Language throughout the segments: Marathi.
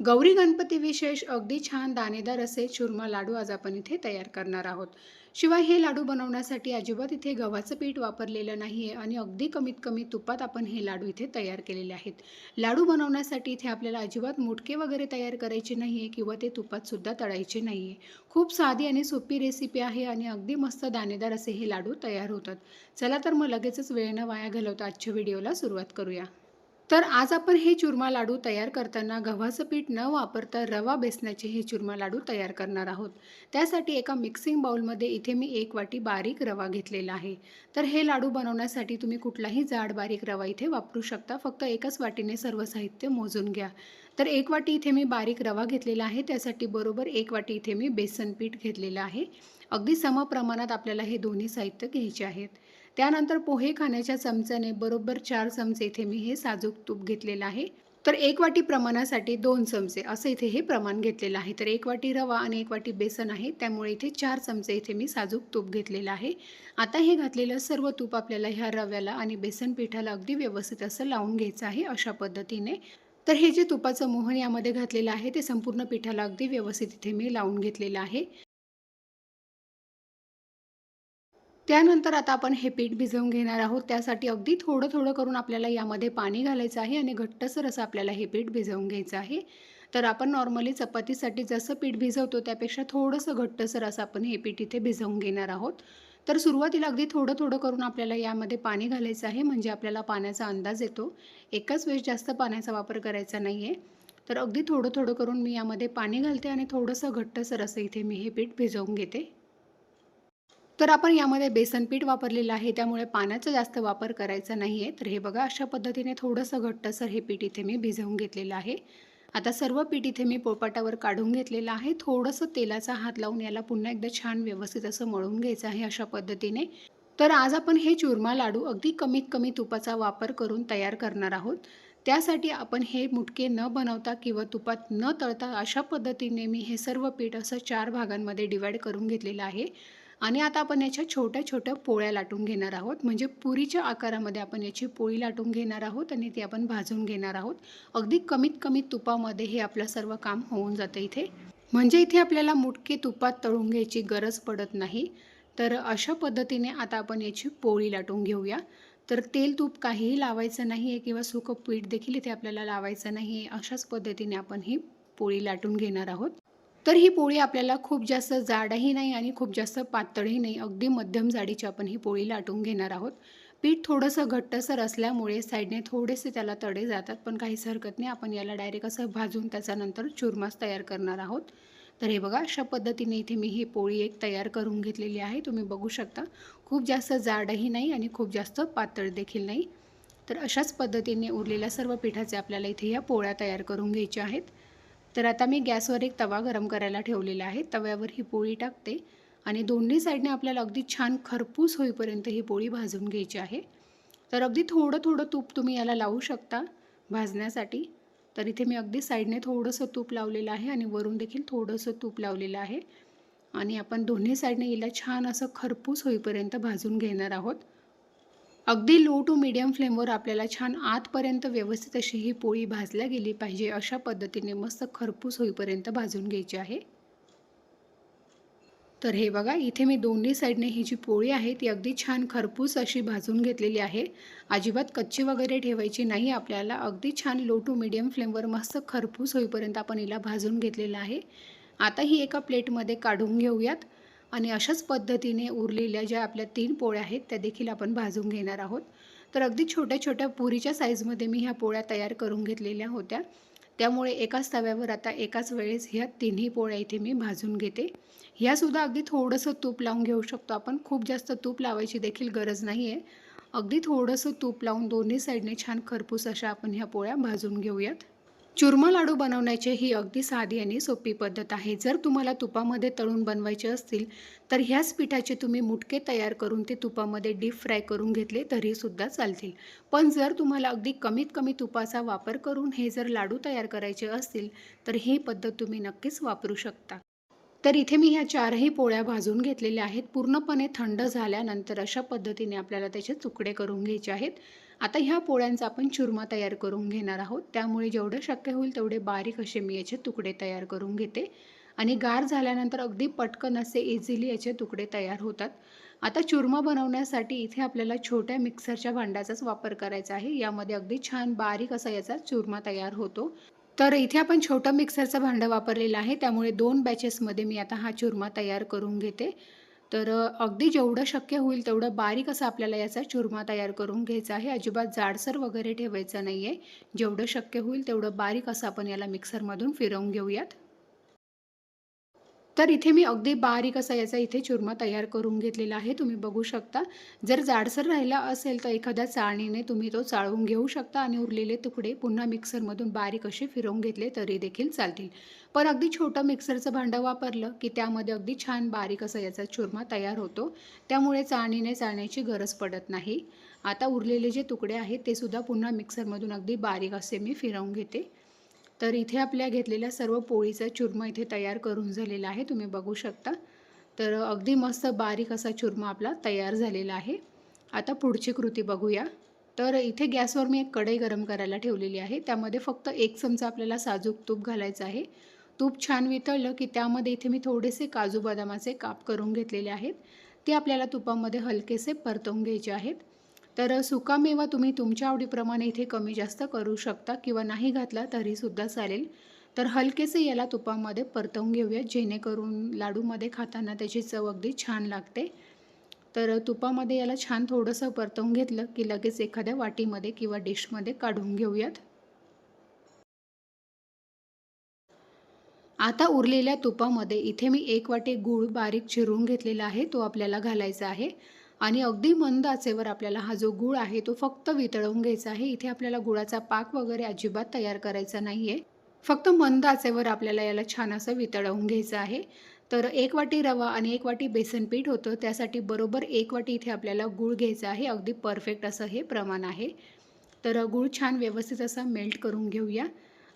गौरी गणपती विशेष अगदी छान दाणेदार असे चुरमा लाडू आज आपण इथे तयार करणार आहोत. शिवाय हे लाडू बनवण्यासाठी अजिबात इथे गव्हाचं पीठ वापरलेलं नाही आहे आणि अगदी कमीत कमी तुपात आपण हे लाडू इथे तयार केलेले आहेत. लाडू बनवण्यासाठी इथे आपल्याला अजिबात मुटके वगैरे तयार करायचे नाही आहे किंवा ते तुपातसुद्धा तळायचे नाही आहे खूप साधी आणि सोपी रेसिपी आहे आणि अगदी मस्त दाणेदार असे हे लाडू तयार होतात. चला तर मग लगेचच वेळ न वाया घालवता आजच्या व्हिडिओला सुरुवात करूया. तर आज आपण हे चुरमा लाडू तयार करताना गव्हाचं पीठ न वापरता रवा बेसनाचे हे चुरमा लाडू तयार करणार आहोत. त्यासाठी एका मिक्सिंग बाउलमध्ये इथे मी एक वाटी बारीक रवा घेतलेला आहे. तर हे लाडू बनवण्यासाठी तुम्ही कुठलाही जाड बारीक रवा इथे वापरू शकता. फक्त एकाच वाटीने सर्व साहित्य मोजून घ्या. तर एक वाटी इथे मी बारीक रवा घेतलेला आहे. त्यासाठी बरोबर एक वाटी इथे मी बेसन पीठ घेतलेलं आहे. अगदी समप्रमाणात आपल्याला हे दोन्ही साहित्य घ्यायचे आहेत. त्यानंतर पोहे खाण्याच्या चमच्याने बरोबर चार चमचे इथे मी हे साजूक तूप घेतलेलं आहे. तर एक वाटी प्रमाणासाठी दोन चमचे असं इथे हे प्रमाण घेतलेलं आहे. तर एक वाटी रवा आणि एक वाटी बेसन आहे. त्यामुळे इथे चार चमचे इथे मी साजूक तूप घेतलेलं आहे. आता हे घातलेलं सर्व तूप आपल्याला ह्या रव्याला आणि बेसन पिठाला अगदी व्यवस्थित असं लावून घ्यायचं आहे अशा पद्धतीने. तर हे जे तुपाचं मोहन यामध्ये घातलेलं आहे ते संपूर्ण पिठाला अगदी व्यवस्थित इथे मी लावून घेतलेलं आहे. त्यानंतर आता आपण हे पीठ भिजवून घेणार आहोत. त्यासाठी अगदी थोडं थोडं करून आपल्याला यामध्ये पाणी घालायचं आहे आणि घट्टसर असं आपल्याला हे पीठ भिजवून घ्यायचं आहे. तर आपण नॉर्मली चपातीसाठी जसं पीठ भिजवतो त्यापेक्षा थोडंसं घट्टसर असं आपण हे पीठ इथे भिजवून घेणार आहोत. तर सुरुवातीला अगदी थोडं थोडं करून आपल्याला यामध्ये पाणी घालायचं आहे. म्हणजे आपल्याला पाण्याचा अंदाज येतो. एकाच वेळेस जास्त पाण्याचा वापर करायचा नाही आहे तर अगदी थोडं थोडं करून मी यामध्ये पाणी घालते आणि थोडंसं घट्टसर असं इथे मी हे पीठ भिजवून घेते. तर आपण यामध्ये बेसन पीठ वापरलेलं आहे. त्यामुळे पाण्याचा जास्त वापर करायचा नाही आहे तर हे बघा अशा पद्धतीने थोडंसं घट्टसर हे पीठ इथे मी भिजवून घेतलेलं आहे. आता सर्व पीठ इथे मी पोळपाटावर काढून घेतलेलं आहे. थोडंसं तेलाचा हात लावून याला पुन्हा एकदा छान व्यवस्थित असं मळून घ्यायचं आहे अशा पद्धतीने. तर आज आपण हे चुरमा लाडू अगदी कमीत कमी तुपाचा वापर करून तयार करणार आहोत. त्यासाठी आपण हे मुटके न बनवता किंवा तुपात न तळता अशा पद्धतीने मी हे सर्व पीठ असं चार भागांमध्ये डिवाईड करून घेतलेलं आहे. आणि आता आपण याच्या छोट्या छोट्या पोळ्या लाटून घेणार आहोत. म्हणजे पुरीच्या आकारामध्ये आपण याची पोळी लाटून घेणार आहोत आणि ती आपण भाजून घेणार आहोत. अगदी कमीत कमी तुपामध्ये हे आपलं सर्व काम होऊन जातं इथे. म्हणजे इथे आपल्याला मुटके तुपात तळून घ्यायची गरज पडत नाही. तर अशा पद्धतीने आता आपण याची पोळी लाटून घेऊया. तर तेल तूप काहीही लावायचं नाही आहे किंवा सुकं पीठ देखील इथे आपल्याला लावायचं नाही आहे अशाच पद्धतीने आपण ही पोळी लाटून घेणार आहोत. तर ही पोळी आपल्याला खूप जास्त जाडही नाही आणि खूप जास्त पातळही नाही. अगदी मध्यम जाडीची आपण ही पोळी लाटून घेणार आहोत. पीठ थोडंसं घट्टसर असल्यामुळे साईडने थोडेसे त्याला तडे जातात पण काहीच हरकत नाही. आपण याला डायरेक्ट असं भाजून त्याच्यानंतर चुरमास तयार करणार आहोत. तर हे बघा अशा पद्धतीने इथे मी ही पोळी एक तयार करून घेतलेली आहे. तुम्ही बघू शकता खूप जास्त जाडही नाही आणि खूप जास्त पातळ देखील नाही. तर अशाच पद्धतीने उरलेल्या सर्व पिठाचे आपल्याला इथे ह्या पोळ्या तयार करून घ्यायच्या आहेत. तर आता मी गॅसवर एक तवा गरम करायला ठेवलेला आहे. तव्यावर ही पोळी टाकते आणि दोन्ही साईडने आपल्याला अगदी छान खरपूस होईपर्यंत ही पोळी भाजून घ्यायची आहे. तर अगदी थोडं थोडं तूप तुम्ही याला लावू शकता भाजण्यासाठी. तर इथे मी अगदी साईडने थोडंसं तूप लावलेलं आहे आणि वरून देखील थोडंसं तूप लावलेलं आहे. आणि आपण दोन्ही साईडने हिला छान असं खरपूस होईपर्यंत भाजून घेणार आहोत. अगदी लो टू मीडियम फ्लेमवर आपल्याला छान आतपर्यंत व्यवस्थित अशी ही पोळी भाजल्या गेली पाहिजे अशा पद्धतीने मस्त खरपूस होईपर्यंत भाजून घ्यायची आहे. तर हे बघा इथे मी दोन्ही साईडने ही जी पोळी आहे ती अगदी छान खरपूस अशी भाजून घेतलेली आहे. अजिबात कच्ची वगैरे ठेवायची नाही आपल्याला अगदी छान लो टू मीडियम फ्लेमवर मस्त खरपूस होईपर्यंत आपण हिला भाजून घेतलेलं आहे. आता ही एका प्लेटमध्ये काढून घेऊयात. आणि अशाच पद्धतीने उरलेल्या ज्या आपल्या तीन पोळ्या आहेत त्या देखील आपण भाजून घेणार आहोत. तर अगदी छोट्या छोट्या पुरीच्या साईजमध्ये मी ह्या पोळ्या तयार करून घेतलेल्या होत्या. त्यामुळे एकाच तव्यावर आता एकाच वेळेस ह्या तिन्ही पोळ्या इथे मी भाजून घेते. ह्यासुद्धा अगदी थोडंसं तूप लावून घेऊ शकतो आपण. खूप जास्त तूप लावायची देखील गरज नाही आहे अगदी थोडंसं तूप लावून दोन्ही साईडने छान खरपूस अशा आपण ह्या पोळ्या भाजून घेऊयात. चुरमा लाडू बनवण्याची ही अगदी साधी आणि सोपी पद्धत आहे. जर तुम्हाला तुपामध्ये तळून बनवायचे असतील तर ह्याच पिठाचे तुम्ही मुटके तयार करून ते तुपामध्ये डीप फ्राय करून घेतले तरीसुद्धा चालतील. पण जर तुम्हाला अगदी कमीत कमी तुपाचा वापर करून हे जर लाडू तयार करायचे असतील तर ही पद्धत तुम्ही नक्कीच वापरू शकता. तर इथे मी ह्या चारही पोळ्या भाजून घेतलेल्या आहेत. पूर्णपणे थंड झाल्यानंतर अशा पद्धतीने आपल्याला त्याचे तुकडे करून घ्यायचे आहेत. आता ह्या पोळ्यांचा आपण चुरमा तयार करून घेणार आहोत. त्यामुळे जेवढं शक्य होईल तेवढे बारीक असे मी याचे तुकडे तयार करून घेते. आणि गार झाल्यानंतर अगदी पटकन असे इझिली याचे तुकडे तयार होतात. आता चुरमा बनवण्यासाठी इथे आपल्याला छोट्या मिक्सरच्या भांड्याचाच वापर करायचा आहे. यामध्ये अगदी छान बारीक असा याचा चुरमा तयार होतो. तर इथे आपण छोटं मिक्सरचं भांडं वापरलेलं आहे. त्यामुळे दोन बॅचेसमध्ये मी आता हा चुरमा तयार करून घेते. तर अगदी जेवढं शक्य होईल तेवढं बारीक असं आपल्याला याचा चुरमा तयार करून घ्यायचा आहे. अजिबात जाडसर वगैरे ठेवायचं नाही आहे जेवढं शक्य होईल तेवढं बारीक असं आपण याला मिक्सरमधून फिरवून घेऊयात. तर इथे मी अगदी बारीक असा याचा इथे चुरमा तयार करून घेतलेला आहे. तुम्ही बघू शकता. जर जाडसर राहिला असेल तर एखाद्या चाळणीने तुम्ही तो चाळवून घेऊ शकता आणि उरलेले तुकडे पुन्हा मिक्सरमधून बारीक असे फिरवून घेतले तरी देखील चालतील. पण अगदी छोटं मिक्सरचं भांडं वापरलं की त्यामध्ये अगदी छान बारीक असा याचा चुरमा तयार होतो. त्यामुळे चाळणीने चाळण्याची गरज पडत नाही. आता उरलेले जे तुकडे आहेत ते सुद्धा पुन्हा मिक्सरमधून अगदी बारीक असे मी फिरवून घेते. तर इथे आपल्या घेतलेल्या सर्व पोळीचा चुरमा इथे तयार करून झालेला आहे. तुम्ही बघू शकता. तर अगदी मस्त बारीक असा चुरमा आपला तयार झालेला आहे. आता पुढची कृती बघूया. तर इथे गॅसवर मी एक कढई गरम करायला ठेवलेली आहे. त्यामध्ये फक्त एक चमचा आपल्याला साजूक तूप घालायचं आहे. तूप छान वितळलं की त्यामध्ये इथे मी थोडेसे काजू बदामाचे काप करून घेतलेले आहेत. ते आपल्याला तुपामध्ये हलकेसे परतवून घ्यायचे आहेत. तर सुकामेवा तुम्ही तुमच्या आवडीप्रमाणे इथे कमी जास्त करू शकता किंवा नाही घातला तरीसुद्धा चालेल. तर हलकेसे याला तुपामध्ये परतवून घेऊया जेणेकरून लाडूमध्ये खाताना त्याची चव अगदी छान लागते. तर तुपामध्ये याला छान थोडंसं परतवून घेतलं की लगेच एखाद्या वाटीमध्ये किंवा डिशमध्ये काढून घेऊयात. आता उरलेल्या तुपामध्ये इथे मी एक वाटी गूळ बारीक चिरून घेतलेला आहे तो आपल्याला घालायचा आहे. आणि अगदी मंद आचेवर आपल्याला हा जो गूळ आहे तो फक्त वितळवून घ्यायचा आहे. इथे आपल्याला गुळाचा पाक वगैरे अजिबात तयार करायचा नाही आहे फक्त मंद आचेवर आपल्याला याला छान असं वितळवून घ्यायचं आहे. तर एक वाटी रवा आणि एक वाटी बेसन पीठ होतं. त्यासाठी बरोबर एक वाटी इथे आपल्याला गूळ घ्यायचा आहे. अगदी परफेक्ट असं हे प्रमाण आहे. तर गूळ छान व्यवस्थित असा मेल्ट करून घेऊया.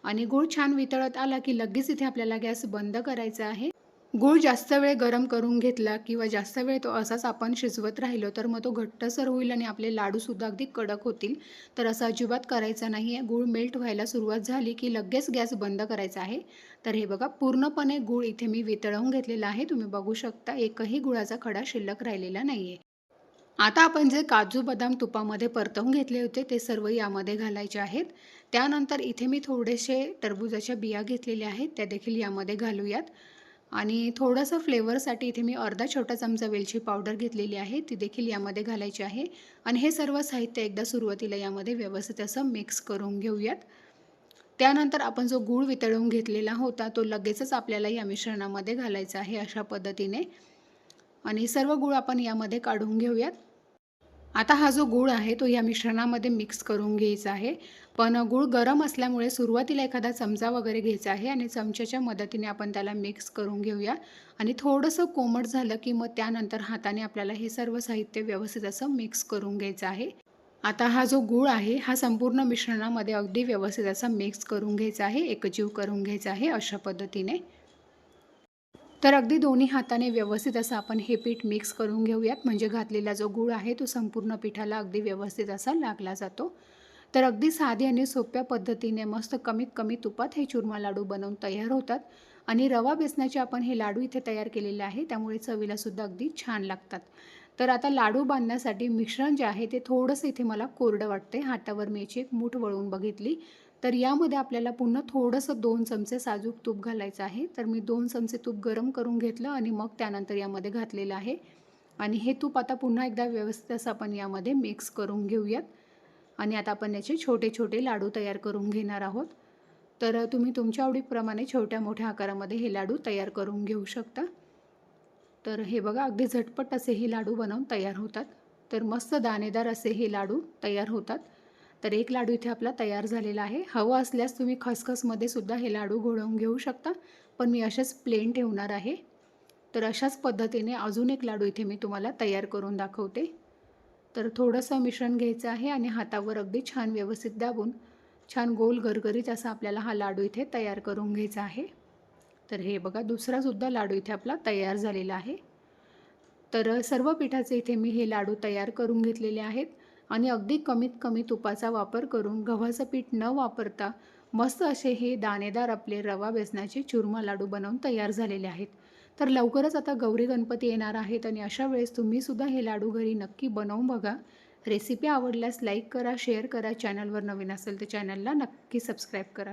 आणि गूळ छान वितळत आला की लगेच इथे आपल्याला गॅस बंद करायचा आहे. गूळ जास्त वेळ गरम करून घेतला किंवा जास्त वेळ तो असाच आपण शिजवत राहिलो तर मग तो घट्टसर होईल आणि आपले लाडूसुद्धा अगदी कडक होतील. तर असं अजिबात करायचं नाही आहे गूळ मेल्ट व्हायला सुरुवात झाली की लगेच गॅस बंद करायचा आहे. तर हे बघा पूर्णपणे गूळ इथे मी वितळवून घेतलेला आहे. तुम्ही बघू शकता एकही गुळाचा खडा शिल्लक राहिलेला नाही आहे आता आपण जे काजू बदाम तुपामध्ये परतवून घेतले होते ते सर्व यामध्ये घालायचे आहेत. त्यानंतर इथे मी थोडेसे टरबुजाच्या बिया घेतलेल्या आहेत त्या देखील यामध्ये घालूयात. आणि थोडंसं फ्लेवरसाठी इथे मी अर्धा छोटा चमचा वेलची पावडर घेतलेली आहे. ती देखील यामध्ये घालायची आहे. आणि हे सर्व साहित्य एकदा सुरुवातीला यामध्ये व्यवस्थित असं मिक्स करून घेऊयात. त्यानंतर आपण जो गूळ वितळवून घेतलेला होता तो लगेचच आपल्याला या मिश्रणामध्ये घालायचा आहे अशा पद्धतीने. आणि सर्व गूळ आपण यामध्ये काढून घेऊयात. आता हा जो गूळ आहे तो या मिश्रणामध्ये मिक्स करून घ्यायचा आहे. पण गूळ गरम असल्यामुळे सुरुवातीला एखादा चमचा वगैरे घ्यायचा आहे आणि चमच्याच्या मदतीने आपण त्याला मिक्स करून घेऊया. आणि थोडंसं कोमट झालं की मग त्यानंतर हाताने आपल्याला हे सर्व साहित्य व्यवस्थित असं मिक्स करून घ्यायचं आहे. आता हा जो गूळ आहे हा संपूर्ण मिश्रणामध्ये अगदी व्यवस्थित असा मिक्स करून घ्यायचा आहे एकजीव करून घ्यायचा आहे अशा पद्धतीने. तर अगदी दोन्ही हाताने व्यवस्थित असं आपण हे पीठ मिक्स करून घेऊयात. म्हणजे घातलेला जो गूळ आहे तो संपूर्ण पिठाला अगदी व्यवस्थित असा लागला जातो. तर अगदी साधी आणि सोप्या पद्धतीने मस्त कमीत कमी तुपात हे चुरमा लाडू बनवून तयार होतात. आणि रवा बेसनाचे आपण हे लाडू इथे तयार केलेले आहे. त्यामुळे चवीलासुद्धा अगदी छान लागतात. तर आता लाडू बांधण्यासाठी मिश्रण जे आहे ते थोडंसं इथे मला कोरडं वाटते हातावर मी याची एक मूठ वळवून बघितली. तर यामध्ये आपल्याला पुन्हा थोडंसं दोन चमचे साजूक तूप घालायचं आहे. तर मी दोन चमचे तूप गरम करून घेतलं आणि मग त्यानंतर यामध्ये घातलेलं आहे. आणि हे तूप आता पुन्हा एकदा व्यवस्थित असं आपण यामध्ये मिक्स करून घेऊयात. आणि आता आपण याचे छोटे छोटे लाडू तयार करून घेणार आहोत. तर तुम्ही तुमच्या आवडीप्रमाणे छोट्या मोठ्या आकारामध्ये हे लाडू तयार करून घेऊ शकता. तर हे बघा अगदी झटपट असे हे लाडू बनवून तयार होतात. तर मस्त दाणेदार असे हे लाडू तयार होतात. तर एक लाडू इथे आपला तयार झालेला आहे. हवं असल्यास तुम्ही खसखसमध्ये सुद्धा हे लाडू घोळवून घेऊ शकता पण मी असेच प्लेन ठेवणार आहे. तर अशाच पद्धतीने अजून एक लाडू इथे मी तुम्हाला तयार करून दाखवते. तर थोडंसं मिश्रण घ्यायचं आहे आणि हातावर अगदी छान व्यवस्थित दाबून छान गोल गरगरीत असा आपल्याला हा लाडू इथे तयार करून घ्यायचा आहे. तर हे बघा दुसरासुद्धा लाडू इथे आपला तयार झालेला आहे. तर सर्व पिठाचे इथे मी हे लाडू तयार करून घेतलेले आहेत. आणि अगदी कमीत कमी तुपाचा वापर करून गव्हाचं पीठ न वापरता मस्त असे हे दाणेदार आपले रवा बेसनाचे चुरमा लाडू बनवून तयार झालेले आहेत. तर लवकरच आता गौरी गणपती येणार आहेत आणि अशा वेळेस तुम्हीसुद्धा हे लाडू घरी नक्की बनवून बघा. रेसिपी आवडल्यास लाईक करा शेअर करा चॅनलवर नवीन असेल तर चॅनलला नक्की सबस्क्राईब करा.